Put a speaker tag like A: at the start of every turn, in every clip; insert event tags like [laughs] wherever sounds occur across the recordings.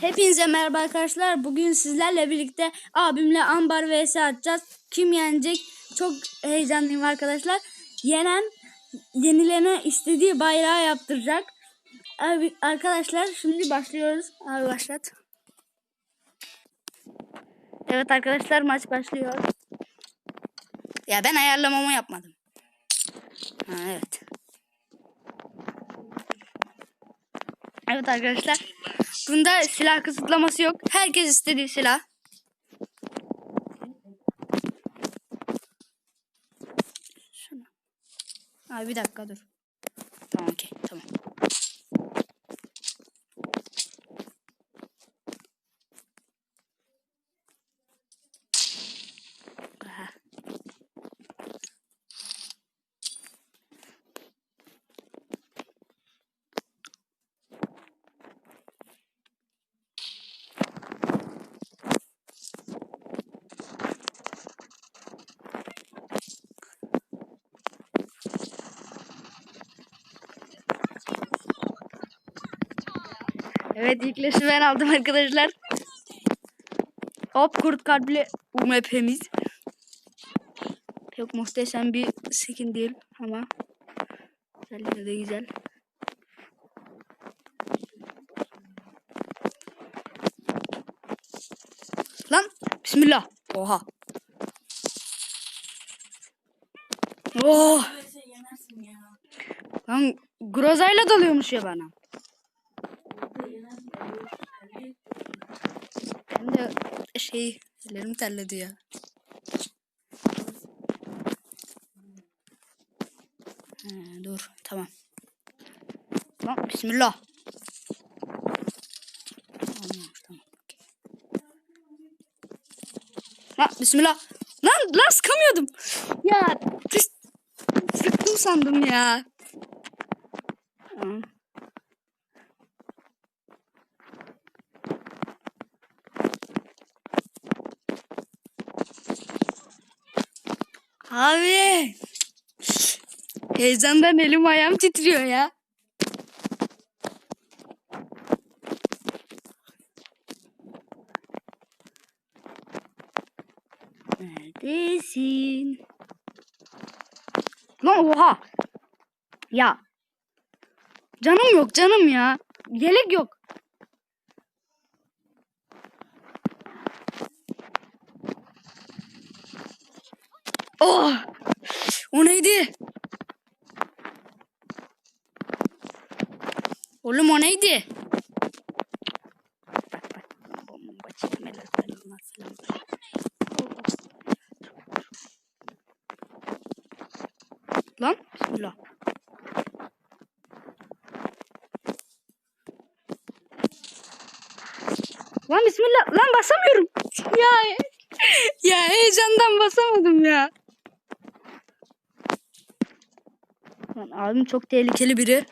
A: Hepinize merhaba arkadaşlar. Bugün sizlerle birlikte abimle ambar vs atacağız. Kim yenecek? Çok heyecanlıyım arkadaşlar. Yenen yenilene istediği bayrağı yaptıracak. Abi, arkadaşlar şimdi başlıyoruz. Abi başlat. Evet arkadaşlar maç başlıyor. Ya ben ayarlamamı yapmadım. Ha, evet. Evet arkadaşlar. Bunda silah kısıtlaması yok. Herkes istediği silah. Abi bir dakika dur. Tamam okey tamam. Aha. Evet ilk leşi ben aldım arkadaşlar. Hop kurt kalpli UMP'miz. Çok muhteşem bir skin değil ama güzel de güzel. Lan bismillah. Oha. Oh. Lan Groza'yla dalıyormuş ya bana. Ben de şey ellerim terledi ya. Ha, dur tamam. Tamam bismillah. Lan bismillah. Lan lan sıkamıyordum. Ya sıktım sandım ya. Tamam. Abi. Heyecandan elim ayağım titriyor ya. Neredesin? Lan oha. Ya. Canım yok canım ya. Yelek yok. Oh! O neydi? Oğlum o neydi? Lan bismillah. Lan bismillah. Lan basamıyorum. [laughs] Ya ya heyecandan basamadım ya. Abim çok tehlikeli biri.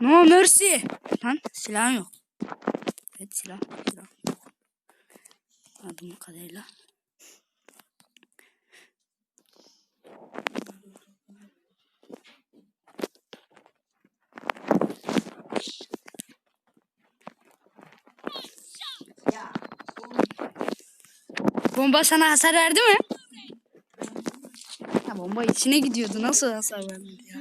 A: No mercy. Lan silah yok. Evet silah. silah. Anladığım kadarıyla. Bomba sana hasar verdi mi? Ha, bomba içine gidiyordu. Nasıl hasar vermedi ya?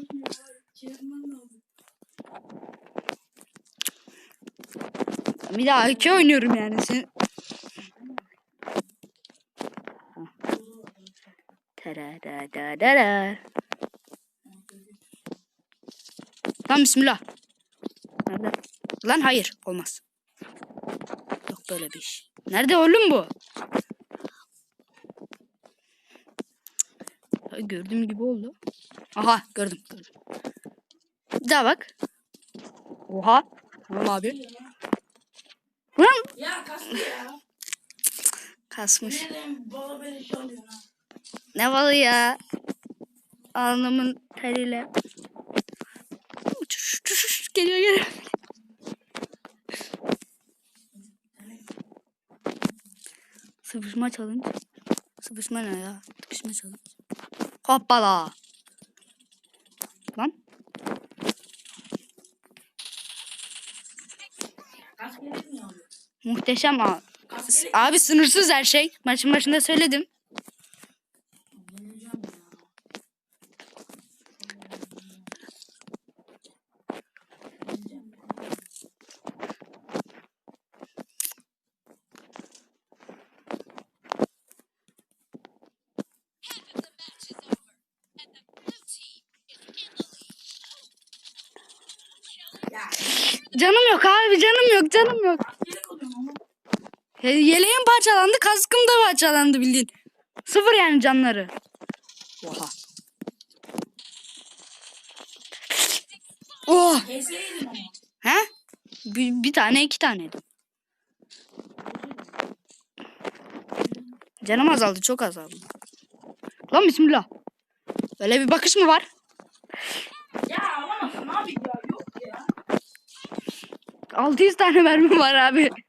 A: Bir daha iki oynuyorum yani. Sen... Taradadadada. Lan bismillah. Nerede? Lan hayır olmaz. Yok böyle bir iş. Nerede oğlum bu? Gördüğüm gibi oldu. Aha gördüm gördüm. Bir daha bak. Oha. Tamam abi. Lan
B: Ya kastı ya.
A: kasmış. Ne balı ya? Alnımın teriyle. Uçuş, uçuş, geliyor geliyor. Sıvışma challenge. Sıvışma ne ya? Sıvışma challenge. Hoppala. Lan. Muhteşem abi. Abi sınırsız her şey. Maçın başında söyledim. Canım yok abi canım yok canım yok. Yeleğim parçalandı kaskım da parçalandı bildiğin. Sıfır yani canları. Oha. Oh. He? Bir, bir tane iki taneydi. Canım azaldı çok azaldı. Lan bismillah. Öyle bir bakış mı var?
B: Ya alamazsın abi ya. Yok ya.
A: 600 tane mermi var abi. [laughs]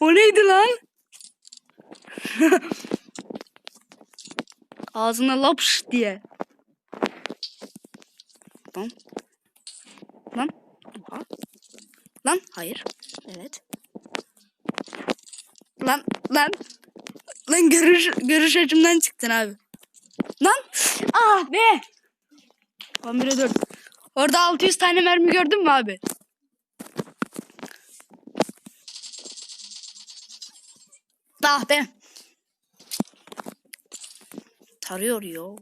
A: O neydi lan? [laughs] Ağzına lapş diye. Lan. Lan. Oha. Lan hayır. Evet. Lan lan. Lan görüş görüş açımdan çıktın abi. Lan. Ah be. 11'e 4. Orada 600 tane mermi gördün mü abi? Ah be. Tarıyor yo.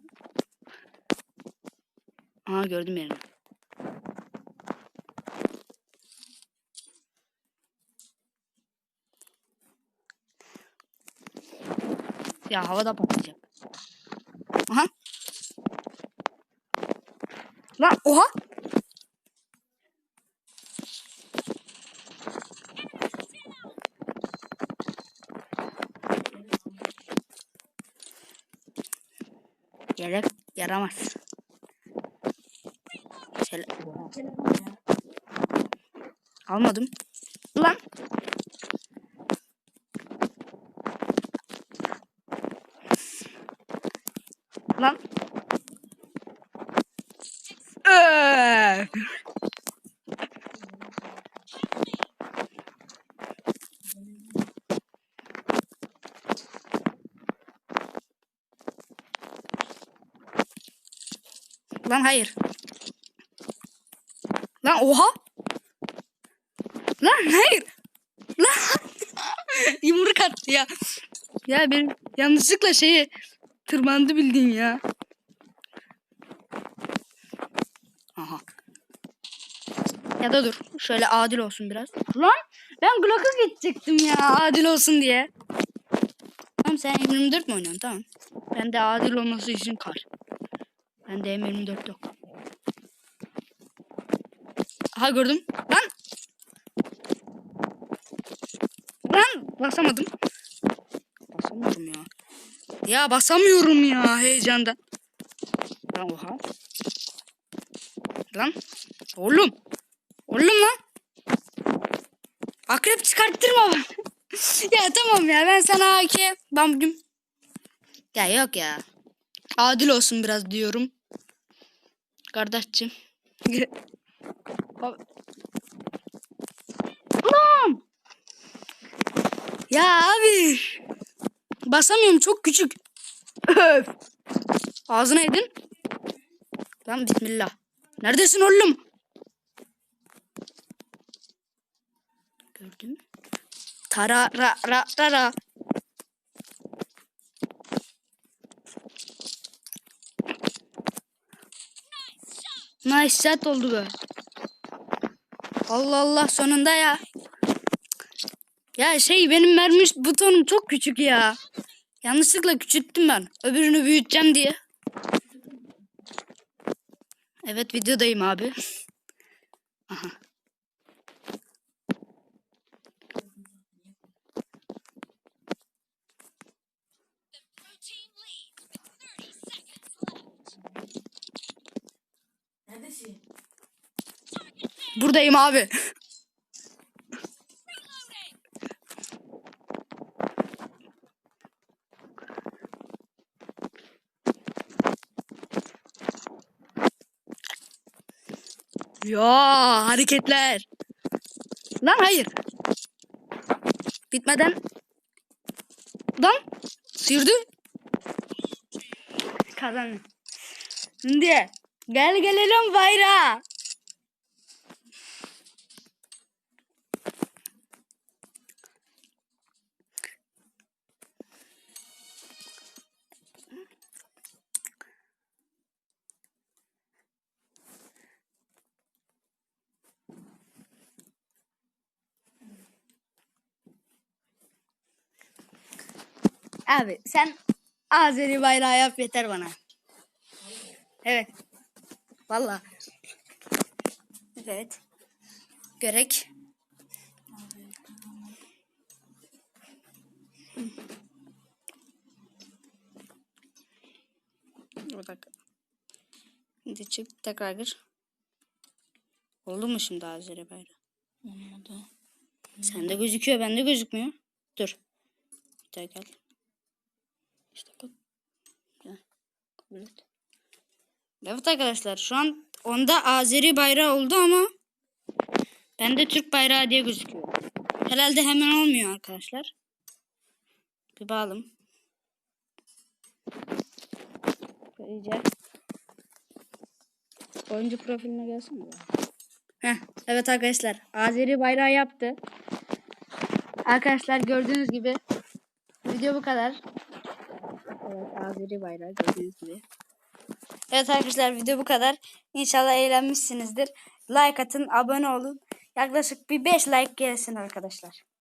A: Aha gördüm yerini. Ya havada patlayacak. Aha. Lan oha. Yelek yaramaz.
B: Ya.
A: Almadım. Lan. Lan. Ee. Lan hayır. Lan oha. Lan hayır. Lan. [laughs] Yumruk attı ya. Ya benim yanlışlıkla şeyi tırmandı bildiğin ya. Aha. Ya da dur. Şöyle adil olsun biraz. Lan ben Glock'a gidecektim ya adil olsun diye. Tamam sen M24 mi oynuyorsun tamam. Ben de adil olması için kar. Ben de M24 yok. Aha gördüm. Lan Lan basamadım. Basamadım ya. Ya basamıyorum ya heyecandan. Lan oha. Lan. Oğlum. Oğlum lan. Akrep çıkarttırma bana. [laughs] ya tamam ya ben sana AK. Ben bugün. Ya yok ya. Adil olsun biraz diyorum. Kardeşçim. Lan. [laughs] Ya abi. Basamıyorum çok küçük. Öf. Ağzına yedin. Tamam bismillah. Neredesin oğlum? Gördün mü? Tara ra ra tara. Nice shot oldu be. Allah Allah sonunda ya. Ya şey benim mermi butonum çok küçük ya. Yanlışlıkla küçülttüm ben. Öbürünü büyüteceğim diye. Evet videodayım abi. Aha. Buradayım abi. Ya hareketler. Lan hayır. Bitmeden. Lan sürdü. Kazandı. Şimdi gel gelelim bayrağa. Abi sen Azeri bayrağı yap yeter bana. Evet. Vallahi. Evet. Görek. Bir dakika. Şimdi çık tekrar gir. Oldu mu şimdi Azeri bayrağı?
B: Olmadı.
A: Sende gözüküyor, bende gözükmüyor. Dur. Bir daha gel. İşte. Kabul et. Evet arkadaşlar şu an onda Azeri bayrağı oldu ama bende Türk bayrağı diye gözüküyor. Herhalde hemen olmuyor arkadaşlar. Bir bağalım. İyice. Oyuncu profiline gelsene. be. Heh, evet arkadaşlar Azeri bayrağı yaptı. Arkadaşlar gördüğünüz gibi video bu kadar. Evet Azeri bayrağı gördüğünüz gibi. Evet arkadaşlar video bu kadar. İnşallah eğlenmişsinizdir. Like atın, abone olun. Yaklaşık bir 5 like gelsin arkadaşlar.